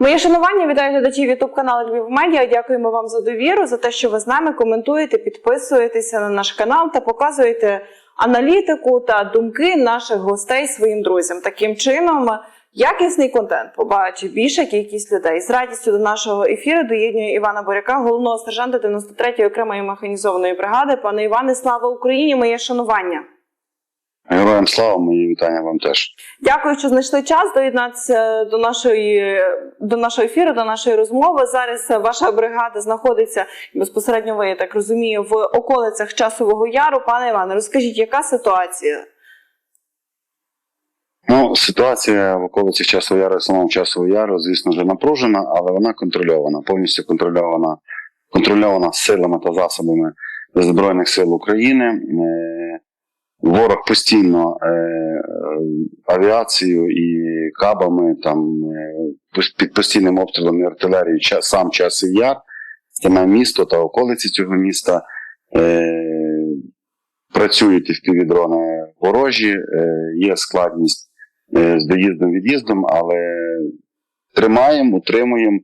Моє шанування вітаю глядачів Ютуб каналу Львів Медіа. Дякуємо вам за довіру, за те, що ви з нами коментуєте, підписуєтеся на наш канал та показуєте аналітику та думки наших гостей своїм друзям. Таким чином, якісний контент побачить більша кількість людей. З радістю до нашого ефіру доєднює Івана Боряка, головного сержанта 93-ї окремої механізованої бригади. Пане Іване, слава Україні! Моє шанування. Героям слава, мої вітання вам теж. Дякую, що знайшли час доєднатися до нашої до нашого ефіру, до нашої розмови. Зараз ваша бригада знаходиться безпосередньо. Ви я так розумію, в околицях часового яру. Пане Іване, розкажіть, яка ситуація? Ну, ситуація в околиці Часового Яру і самому Часового Яру, звісно, вже напружена, але вона контрольована, повністю контрольована, контрольована силами та засобами Збройних сил України. Ворог постійно е, авіацією і кабами, там е, під постійним обстрілом і артилерії ча- сам Часів Яр, саме місто та околиці цього міста. Е, працюють і впівдрони ворожі, е, є складність е, з доїздом від'їздом, але тримаємо, утримуємо,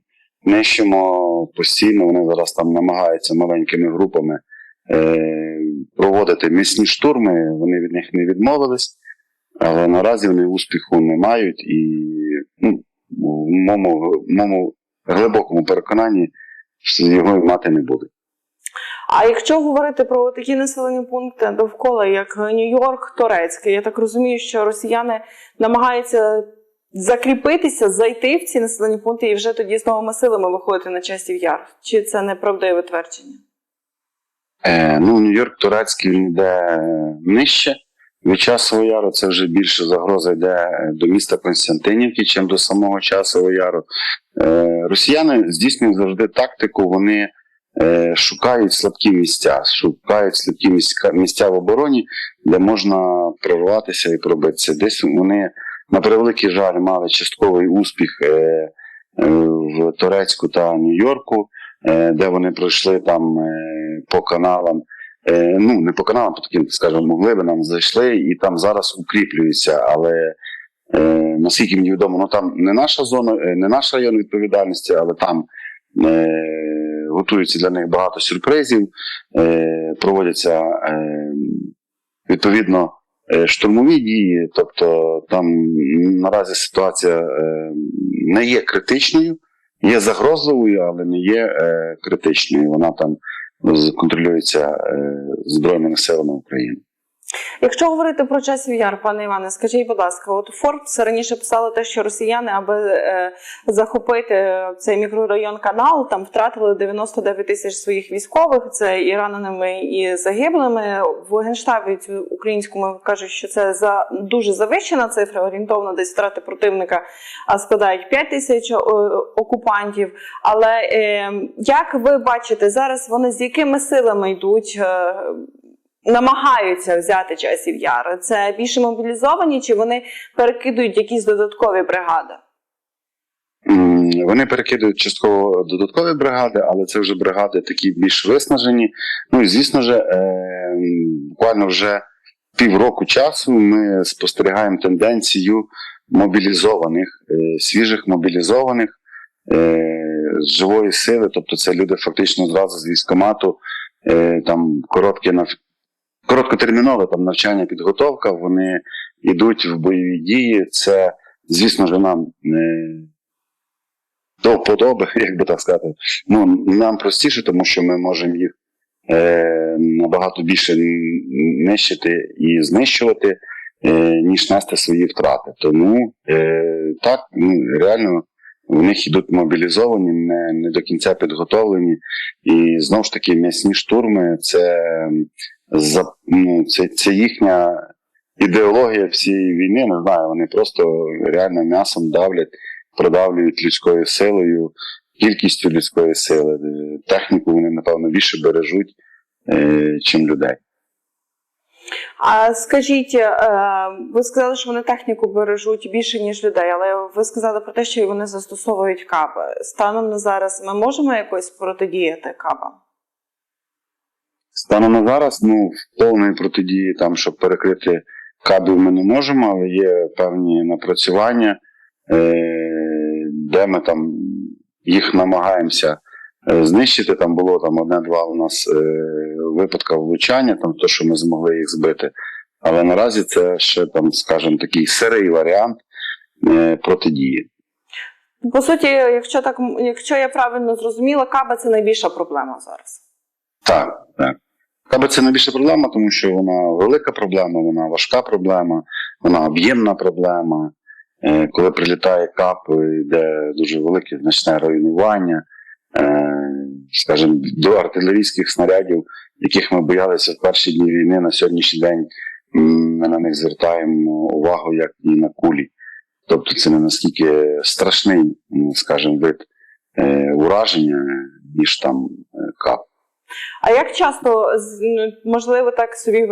нищимо постійно. Вони зараз там намагаються маленькими групами е, проводити місні штурми. Вони від них не відмовились, але наразі вони успіху не мають і ну, в моєму, моєму глибокому переконанні його мати не буде. А якщо говорити про такі населені пункти довкола, як Нью-Йорк, Торецький, я так розумію, що росіяни намагаються закріпитися, зайти в ці населені пункти і вже тоді з новими силами виходити на часів яр. Чи це неправдиве твердження? Е, ну, Нью-Йорк турецький він йде нижче. Від часового яру це вже більше загроза йде до міста Константинівки, чим до самого часового яру. Е, росіяни здійснюють завжди тактику, вони е, шукають слабкі місця, шукають слабкі місця, в обороні, де можна прорватися і пробитися. Десь вони, на превеликий жаль, мали частковий успіх е, е, в Турецьку та Нью-Йорку, е, де вони пройшли там е, по каналам. Е, ну, не по каналам, по таким, скажімо, глибинам зайшли і там зараз укріплюються, але е, наскільки мені відомо, ну там не наша зона, е, не наш район відповідальності, але там е, готується для них багато сюрпризів, е, проводяться е, відповідно е, штурмові дії. Тобто там наразі ситуація е, не є критичною, є загрозливою, але не є е, критичною. Вона там з- контролюється е, Збройними силами України. Якщо говорити про часів яр, пане Іване, скажіть, будь ласка, от Форбс раніше писали те, що росіяни, аби е, захопити цей мікрорайон канал, там втратили 99 тисяч своїх військових. Це і раненими, і загиблими. В генштабі українському кажуть, що це за дуже завищена цифра. Орієнтовно десь втрати противника а складають 5 тисяч о, окупантів. Але е, як ви бачите, зараз вони з якими силами йдуть? Намагаються взяти часів яр? Це більше мобілізовані, чи вони перекидують якісь додаткові бригади? Вони перекидують частково додаткові бригади, але це вже бригади такі більш виснажені. Ну і звісно ж, е, буквально вже півроку часу ми спостерігаємо тенденцію мобілізованих, е, свіжих мобілізованих е, живої сили. Тобто це люди фактично зразу з військомату, е, там коротке нав... короткотермінове там навчання, підготовка. Вони йдуть в бойові дії. Це, звісно ж, нам. Е, до вподоби, як би так сказати. Ну, нам простіше, тому що ми можемо їх е, набагато більше нищити і знищувати, е, ніж нести свої втрати. Тому е, так, ну, реально в них йдуть мобілізовані, не, не до кінця підготовлені. І знову ж таки, м'ясні штурми це, за, ну, це, це їхня ідеологія всієї війни. Не знаю, вони просто реально м'ясом давлять продавлюють людською силою, кількістю людської сили. Техніку вони, напевно, більше бережуть, е, чим людей. А скажіть, е, ви сказали, що вони техніку бережуть більше ніж людей, але ви сказали про те, що вони застосовують каби. Станом на зараз ми можемо якось протидіяти кабам? Станом на зараз, ну, в повної протидії, там, щоб перекрити кабів, ми не можемо, але є певні напрацювання. Е, де ми там їх намагаємося е, знищити. Там було там одне-два у нас е, випадка влучання, там то, що ми змогли їх збити. Але наразі це ще там, скажімо, такий сирий варіант е, протидії. По суті, якщо так, якщо я правильно зрозуміла, каба це найбільша проблема зараз. Так, так. Каби це найбільша проблема, тому що вона велика проблема, вона важка проблема, вона об'ємна проблема. Е, коли прилітає кап, йде дуже велике значне руйнування. Е, скажімо, до артилерійських снарядів, яких ми боялися в перші дні війни, на сьогоднішній день ми на них звертаємо увагу як і на кулі. Тобто це не наскільки страшний, скажімо, вид е, ураження, ніж там кап. А як часто, ну, можливо, так собі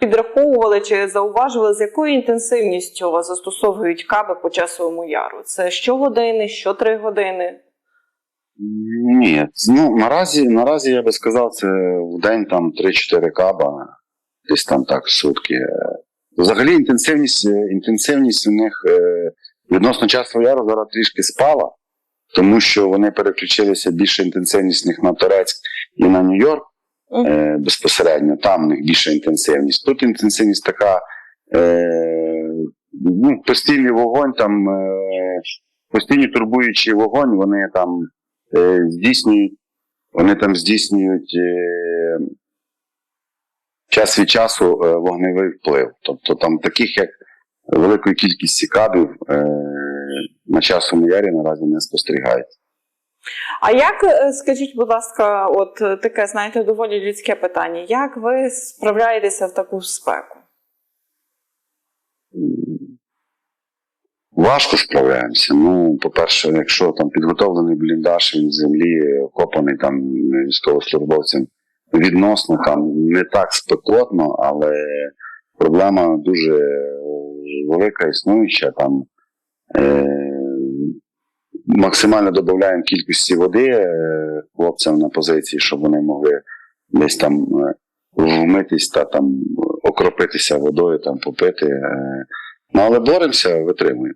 підраховували чи зауважували, з якою інтенсивністю застосовують каби по часовому яру? Це щогодини, що три години? Ні, ну наразі, наразі я би сказав, це в день там 3-4 каба, десь там так сутки. Взагалі інтенсивність, інтенсивність у них е, відносно часу яру зараз трішки спала, тому що вони переключилися більше інтенсивність в них на Торецьк і на Нью-Йорк е, безпосередньо. Там в них більша інтенсивність. Тут інтенсивність така е, ну, постійний вогонь, там е, постійні турбуючий вогонь, вони там е, здійснюють, вони там здійснюють е, час від часу е, вогневий вплив. Тобто там таких, як великої кількості кабів е, на часовому ярі наразі не спостерігається. А як, е, скажіть, будь ласка, от е, таке, знаєте, доволі людське питання. Як ви справляєтеся в таку спеку? Важко справляємося. Ну, по-перше, якщо там підготовлений бліндаж, він з землі окопаний там військовослужбовцям відносно там не так спекотно, але проблема дуже велика, існуюча. Там е, максимально додаємо кількості води е, хлопцям на позиції, щоб вони могли десь там е, вмитись та там окропитися водою, там попити. Е, Ну, але боремося, витримуємо.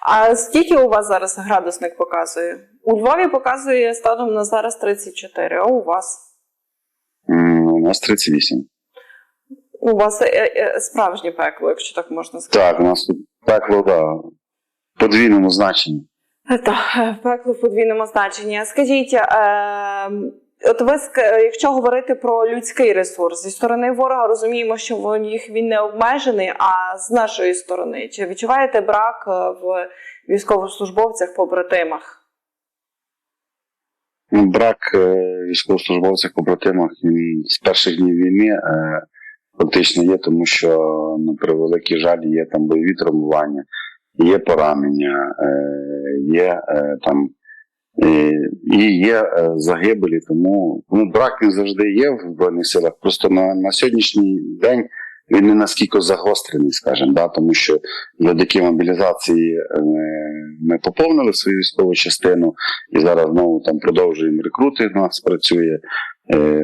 А скільки у вас зараз градусник показує? У Львові показує станом на зараз 34, а у вас? У нас 38. У вас е, е, справжнє пекло, якщо так можна сказати. Так, у нас тут пекло, да, подвійному значенні. Так, пекло в подвійному значенні. Скажіть, е, от ви якщо говорити про людський ресурс зі сторони ворога, розуміємо, що їх він не обмежений. А з нашої сторони, чи відчуваєте брак е, в військовослужбовцях, побратимах? Ну, Брак е, військовослужбовців побратимах з перших днів війни е, фактично є, тому що на превеликий жаль є там бойові травмування, є поранення, е, є е, там е, і є загибелі. Тому ну, брак він завжди є в Збройних силах. Просто на, на сьогоднішній день він не наскільки загострений, скажімо, да, тому що завдяки мобілізації ми поповнили свою військову частину. І зараз знову там продовжуємо рекрути. У нас працює.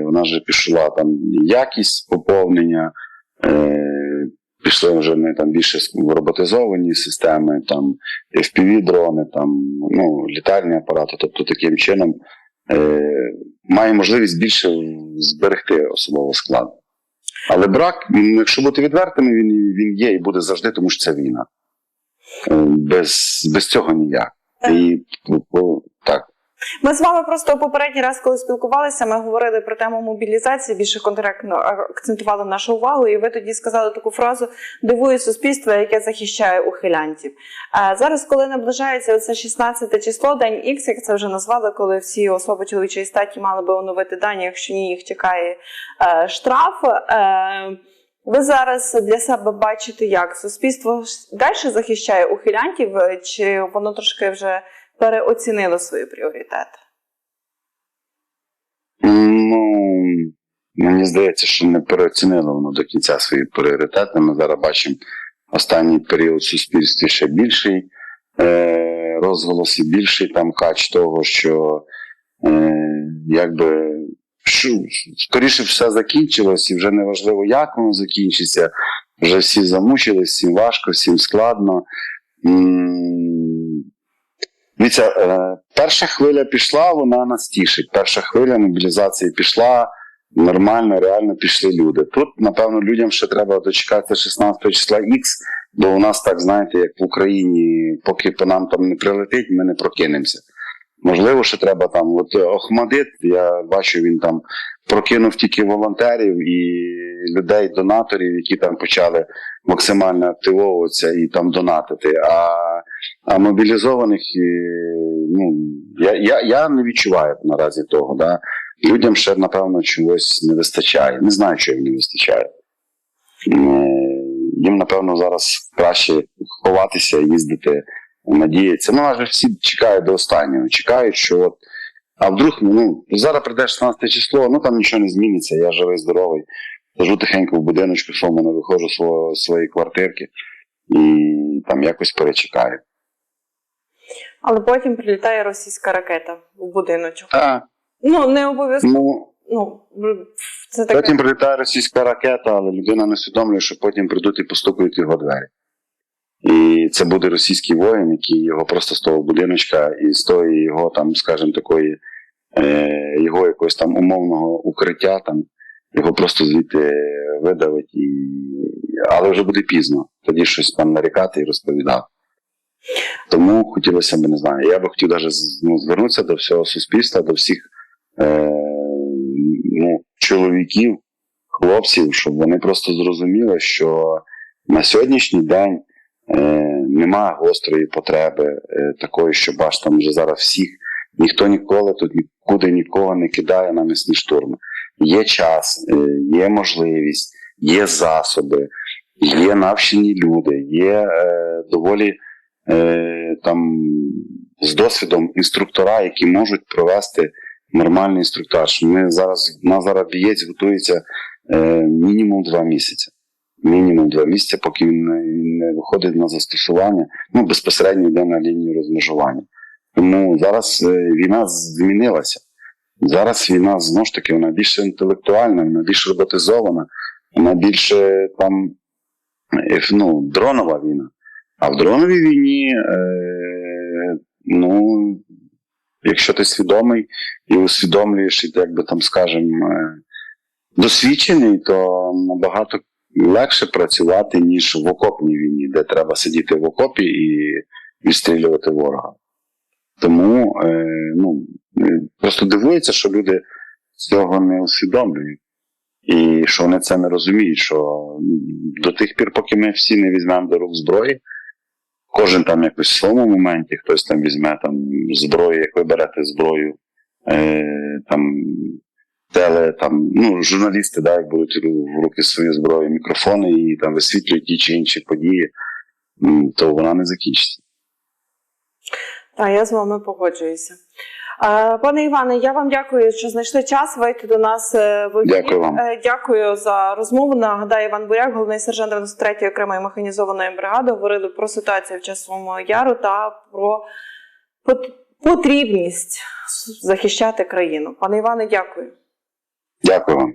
У нас вже пішла там якість поповнення. Пішли вже ми там більше роботизовані системи, там fpv дрони, там ну, літальні апарати. Тобто таким чином е, має можливість більше зберегти особовий склад. Але брак, він, якщо бути відвертими, він, він є і буде завжди, тому що це війна. Е, без, без цього ніяк. І по- так. Ми з вами просто попередній раз, коли спілкувалися, ми говорили про тему мобілізації, більше конкретно акцентували нашу увагу, і ви тоді сказали таку фразу дивує суспільство, яке захищає ухилянтів. А зараз, коли наближається це 16 число, день Х, як це вже назвали, коли всі особи чоловічої статі мали би оновити дані, якщо ні, їх чекає е, штраф. Е, ви зараз для себе бачите, як суспільство далі захищає ухилянтів, е, чи воно трошки вже переоцінило свої пріоритети? Ну, мені здається, що не переоцінило воно до кінця свої пріоритети. Ми зараз бачимо останній період в суспільстві ще більший е, розголос і більший там хач того, що е, якби що, скоріше все закінчилось, і вже не важливо, як воно закінчиться. Вже всі замучились, всім важко, всім складно. Дивіться, е, перша хвиля пішла, вона нас тішить. Перша хвиля мобілізації пішла. Нормально, реально пішли люди. Тут, напевно, людям ще треба дочекатися 16 числа Х, бо у нас так, знаєте, як в Україні, поки по нам там не прилетить, ми не прокинемося. Можливо, ще треба там. От е, Охмадит, я бачу, він там прокинув тільки волонтерів і людей, донаторів, які там почали максимально активовуватися і там донатити. А, а мобілізованих, ну я, я, я не відчуваю наразі того. Да? Людям ще, напевно, чогось не вистачає. Не знаю, чого їм не вистачає. Їм, напевно, зараз краще ховатися, їздити, надіятися. Ну, адже всі чекають до останнього. Чекають, що от. А вдруг, ну, зараз прийде 16 число, ну там нічого не зміниться, я живий, здоровий. Лежу тихенько в будиночку, що в мене виходжу з своєї квартирки і там якось перечекаю. Але потім прилітає російська ракета в будиночок. А, Ну, не обов'язково. ну, Ну, це таке. Потім прилітає російська ракета, але людина не усвідомлює, що потім прийдуть і постукають його двері. І це буде російський воїн, який його просто з того будиночка і з тої його, там, скажімо, такої, е, його якогось там умовного укриття, там, його просто звідти видавить, і... але вже буде пізно. Тоді щось там нарікати і розповідати. Тому хотілося б, не знаю, я би хотів навіть ну, звернутися до всього суспільства, до всіх е, ну, чоловіків, хлопців, щоб вони просто зрозуміли, що на сьогоднішній день е, немає гострої потреби е, такої, що баш там вже зараз всіх, ніхто ніколи тут нікуди нікого не кидає на місні штурми. Є час, е, є можливість, є засоби, є навчені люди, є е, доволі е, там з досвідом інструктора, які можуть провести нормальний інструктаж. Ми зараз, у нас зараз бієць готується е, мінімум два місяці. Мінімум два місяці, поки він не, не виходить на застосування, ну безпосередньо йде на лінію розмежування. Тому зараз е, війна змінилася. Зараз війна знову ж таки вона більш інтелектуальна, вона більш роботизована, вона більше там е, ну, дронова війна. А в дроновій війні, е, ну, якщо ти свідомий і усвідомлюєш, і як би там скажемо, е, досвідчений, то набагато легше працювати, ніж в окопній війні, де треба сидіти в окопі і відстрілювати ворога. Тому е, ну, просто дивується, що люди цього не усвідомлюють. І що вони це не розуміють, що до тих пір, поки ми всі не візьмемо до рук зброї, кожен там якось в своєму моменті, хтось там візьме там зброю, як ви берете зброю, е, там теле, там, ну, журналісти, да, як беруть в руки свою зброю, мікрофони і там висвітлюють ті чи інші події, то вона не закінчиться. Так, я з вами погоджуюся. Е, Пане Іване, я вам дякую, що знайшли час вийти до нас е, в ефір. Дякую вам. Е, Дякую за розмову. Нагадаю, Іван Буряк, головний сержант 93-ї окремої механізованої бригади, говорили про ситуацію в часовому яру та про потрібність захищати країну. Пане Іване, дякую. Дякую вам.